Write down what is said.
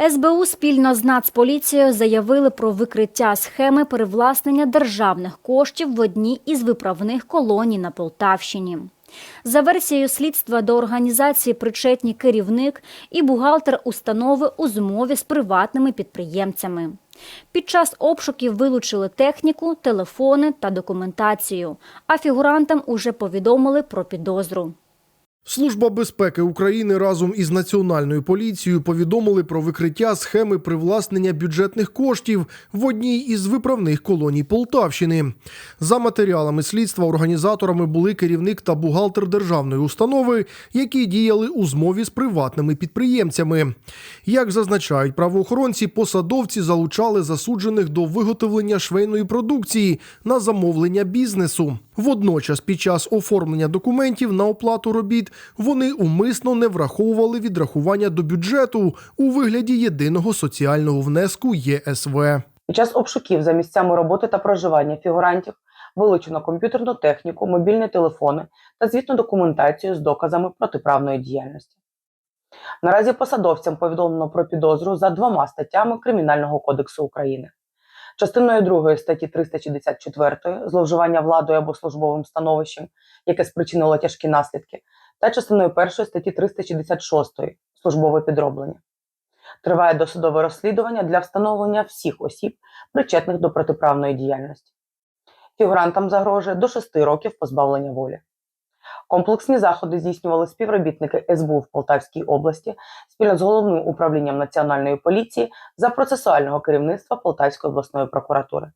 СБУ спільно з Нацполіцією заявили про викриття схеми перевласнення державних коштів в одній із виправних колоній на Полтавщині. За версією слідства до організації причетні керівник і бухгалтер установи у змові з приватними підприємцями. Під час обшуків вилучили техніку, телефони та документацію, а фігурантам уже повідомили про підозру. Служба безпеки України разом із національною поліцією повідомили про викриття схеми привласнення бюджетних коштів в одній із виправних колоній Полтавщини. За матеріалами слідства організаторами були керівник та бухгалтер державної установи, які діяли у змові з приватними підприємцями. Як зазначають правоохоронці, посадовці залучали засуджених до виготовлення швейної продукції на замовлення бізнесу. Водночас, під час оформлення документів на оплату робіт, вони умисно не враховували відрахування до бюджету у вигляді єдиного соціального внеску ЄСВ. Під час обшуків за місцями роботи та проживання фігурантів вилучено комп'ютерну техніку, мобільні телефони та звітну документацію з доказами протиправної діяльності. Наразі посадовцям повідомлено про підозру за двома статтями Кримінального кодексу України. Частиною 2 статті 364 зловживання владою або службовим становищем, яке спричинило тяжкі наслідки, та частиною 1 статті 366 службове підроблення. Триває досудове розслідування для встановлення всіх осіб, причетних до протиправної діяльності. Фігурантам загрожує до 6 років позбавлення волі. Комплексні заходи здійснювали співробітники СБУ в Полтавській області спільно з головним управлінням національної поліції за процесуального керівництва Полтавської обласної прокуратури.